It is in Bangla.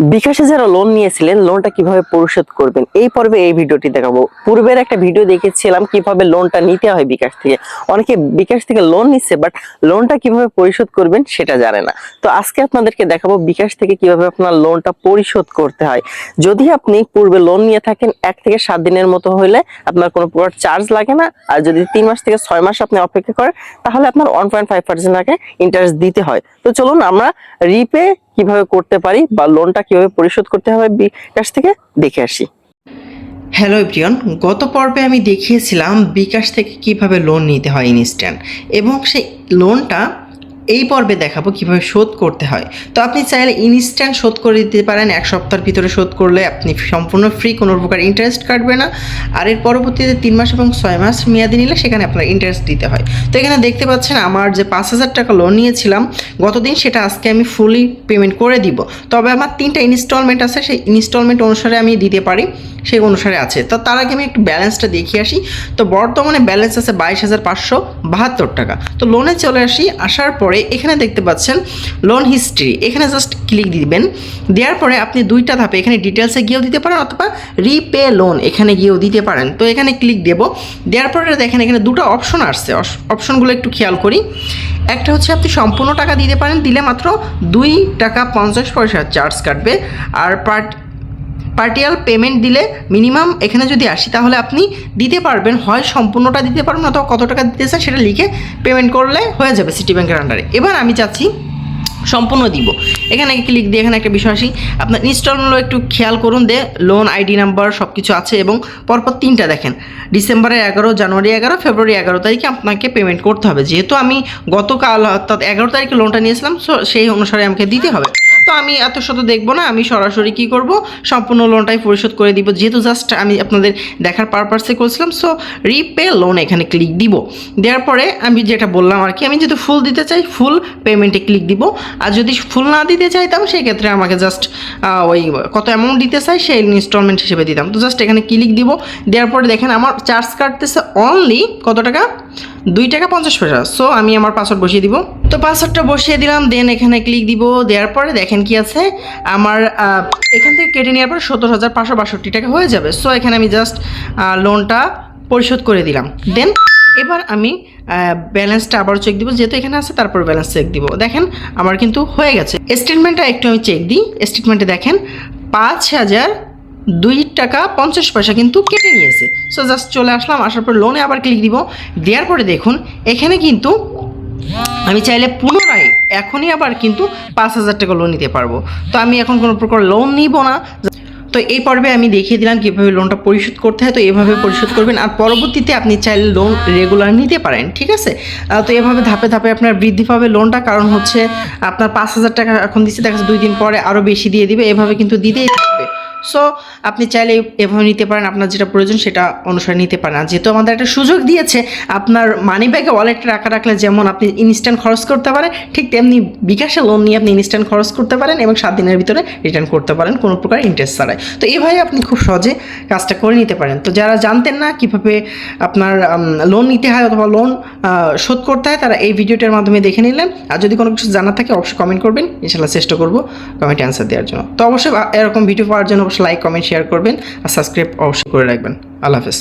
বিকাশে যারা লোন নিয়েছিলেন লোনটা কীভাবে পরিশোধ করবেন? এই পর্বে এই ভিডিওটি দেখাবো। পূর্বের একটা ভিডিও দেখেছিলাম কীভাবে লোনটা নিতে হয় বিকাশ থেকে। অনেকে বিকাশ থেকে লোন নিচ্ছে বাট লোনটা কীভাবে পরিশোধ করবেন সেটা জানে না। তো আজকে আপনাদেরকে দেখাবো বিকাশ থেকে কীভাবে আপনার লোনটা পরিশোধ করতে হয়। যদি আপনি পূর্বে লোন নিয়ে থাকেন, এক থেকে সাত দিনের মতো হলে আপনার কোনো প্রকার চার্জ লাগে না। আর যদি তিন মাস থেকে ছয় মাস আপনি অপেক্ষা করেন, তাহলে আপনার ওয়ান পয়েন্ট ফাইভ পার্সেন্ট আগে ইন্টারেস্ট দিতে হয়। তো চলুন আমরা রিপে কীভাবে করতে পারি বা লোনটা কীভাবে পরিশোধ করতে হবে বিকাশ থেকে দেখে আসি। হ্যালো প্রিয়ন গত পর্বে আমি দেখিয়েছিলাম বিকাশ থেকে কীভাবে লোন নিতে হয় ইনস্ট্যান্ট এবং সেই লোনটা এই পর্বে দেখাবো কীভাবে শোধ করতে হয়। তো আপনি চাইলে ইনস্ট্যান্ট শোধ করে দিতে পারেন, এক সপ্তাহের ভিতরে শোধ করলে আপনি সম্পূর্ণ ফ্রি কোনো প্রকার ইন্টারেস্ট কাটবে না। আর এর পরবর্তীতে তিন মাস এবং ছয় মাস মেয়াদি নিলে সেখানে আপনার ইন্টারেস্ট দিতে হয়। তো এখানে দেখতে পাচ্ছেন আমার যে পাঁচ হাজার টাকা লোন নিয়েছিলাম, গতদিন সেটা আজকে আমি ফুলি পেমেন্ট করে দিব। তবে আমার তিনটা ইনস্টলমেন্ট আছে, সেই ইনস্টলমেন্ট অনুসারে আমি দিতে পারি, সেই অনুসারে আছে। তো তার আগে আমি একটু ব্যালেন্সটা দেখিয়ে আসি। তো বর্তমানে ব্যালেন্স আছে বাইশ হাজার পাঁচশো বাহাত্তর টাকা। তো লোনে চলে আসি, আসার পরে এখানে দেখতে পাচ্ছেন লোন হিস্ট্রি এখানে জাস্ট ক্লিক দিবেন। দেওয়ার পরে আপনি দুইটা ধাপে এখানে ডিটেলসে গিয়েও দিতে পারেন অথবা রিপে লোন এখানে গিয়েও দিতে পারেন। তো এখানে ক্লিক দেব। দেওয়ার পরে দেখেন এখানে দুটো অপশন আসছে। অপশনগুলো একটু খেয়াল করি। একটা হচ্ছে আপনি সম্পূর্ণ টাকা দিতে পারেন, দিলে মাত্র দুই টাকা পঞ্চাশ পয়সা চার্জ কাটবে। আর পার্ট পার্টিয়াল পেমেন্ট দিলে মিনিমাম এখানে যদি আসি, তাহলে আপনি দিতে পারবেন, হয় সম্পূর্ণটা দিতে পারবেন অথবা কত টাকা দিতে চান সেটা লিখে পেমেন্ট করলে হয়ে যাবে সিটি ব্যাংকের আন্ডারে এবার আমি চাচ্ছি, সম্পূর্ণ দিব। এখানে ক্লিক দিয়ে এখানে একটা বিষয় আসি। আপনার ইনস্টলমেন্টও একটু খেয়াল করুন, দে লোন আইডি নাম্বার সব কিছু আছে এবং পরপর তিনটা দেখেন। ডিসেম্বরের এগারো জানুয়ারি এগারো ফেব্রুয়ারি এগারো তারিখে আপনাকে পেমেন্ট করতে হবে। যেহেতু আমি গতকাল, অর্থাৎ এগারো তারিখে লোনটা নিয়েছিলাম সো সেই অনুসারে আমাকে দিতে হবে। তো আমি এত শত দেখব না, আমি সরাসরি কি করব? সম্পূর্ণ লোনটাই পরিশোধ করে দিব। যেহেতু জাস্ট আমি আপনাদের দেখার পারপাসে করেছিলাম সো রিপে লোন এখানে ক্লিক দিব। দেওয়ার পরে আমি যেটা বললাম আর কি, আমি যদি ফুল দিতে চাই ফুল পেমেন্টে ক্লিক দিব। আর যদি ফুল না দিতে চাইতাম, সেই ক্ষেত্রে আমাকে জাস্ট ওই কত অ্যামাউন্ট দিতে চাই, সেই ইনস্টলমেন্ট হিসেবে দিতাম। তো জাস্ট এখানে ক্লিক দিব। দেওয়ার পরে দেখেন আমার চার্জ কাটতেছে অনলি কত টাকা? দুই টাকা পঞ্চাশ পয়সা। সো আমি আমার পাসওয়ার্ড বসিয়ে দিব। তো পাসওয়ার্ডটা বসিয়ে দিলাম দেন এখানে ক্লিক দিব। দেওয়ার পরে দেখেন কি আছে? আমার এখান থেকে কেটে নেওয়ার পরে সত্তর হাজার পাঁচশো বাষট্টি টাকা হয়ে যাবে। সো এখানে আমি জাস্ট লোনটা পরিশোধ করে দিলাম। দেন এবার আমি ব্যালেন্সটা আবার চেক দিব। যেহেতু এখানে আছে, তারপর ব্যালেন্স চেক দিব। দেখেন, আমার কিন্তু হয়ে গেছে। স্টেটমেন্টটা একটু আমি চেক দিই। স্টেটমেন্টে দেখেন, পাঁচ হাজার দুই টাকা পঞ্চাশ পয়সা কিন্তু কেটে নিয়েছে। সো জাস্ট চলে আসলাম, আসার পর লোনে আবার ক্লিক দিব। দেওয়ার পরে দেখুন, এখানে কিন্তু আমি চাইলে পুনরায় এখনই আবার কিন্তু পাঁচ হাজার টাকা লোন নিতে পারব। তো আমি এখন কোনো প্রকার লোন নিব না। তো এই পর্বে আমি দেখিয়ে দিলাম কীভাবে লোনটা পরিশোধ করতে হয়। তো এভাবে পরিশোধ করবেন। আর পরবর্তীতে আপনি চাইলে লোন রেগুলার নিতে পারেন, ঠিক আছে? তো এভাবে ধাপে ধাপে আপনার বৃদ্ধি পাবে লোনটা কারণ হচ্ছে, আপনার পাঁচ হাজার টাকা এখন দিচ্ছে, দেখা যাচ্ছে দুই দিন পরে আরও বেশি দিয়ে দিবে। এভাবে কিন্তু দিতেই থাকবে। সো আপনি চাইলে এভাবে নিতে পারেন, আপনার যেটা প্রয়োজন সেটা অনুসারে নিতে পারেন। আর যেহেতু আমাদের একটা সুযোগ দিয়েছে, আপনার মানি ব্যাগে ওয়ালেটে রাখা রাখলে যেমন আপনি ইনস্ট্যান্ট খরচ করতে পারেন, ঠিক তেমনি বিকাশে লোন নিয়ে আপনি ইনস্ট্যান্ট খরচ করতে পারেন এবং সাত দিনের ভিতরে রিটার্ন করতে পারেন কোনো প্রকার ইন্টারেস্ট ছাড়াই। তো এভাবে আপনি খুব সহজে কাজটা করে নিতে পারেন। তো যারা জানতেন না কীভাবে আপনার লোন নিতে হয় অথবা লোন শোধ করতে হয়, তারা এই ভিডিওটার মাধ্যমে দেখে নিলেন। আর যদি কোনো কিছু জানার থাকে, অবশ্যই কমেন্ট করবেন। ইনশাল্লাহ চেষ্টা করব কমেন্টে অ্যান্সার দেওয়ার জন্য। তো অবশ্যই এরকম ভিডিও পাওয়ার জন্য অবশ্যই লাইক কমেন্ট শেয়ার করবেন আর সাবস্ক্রাইব অবশ্যই করে রাখবেন। আল্লাহ হাফেজ।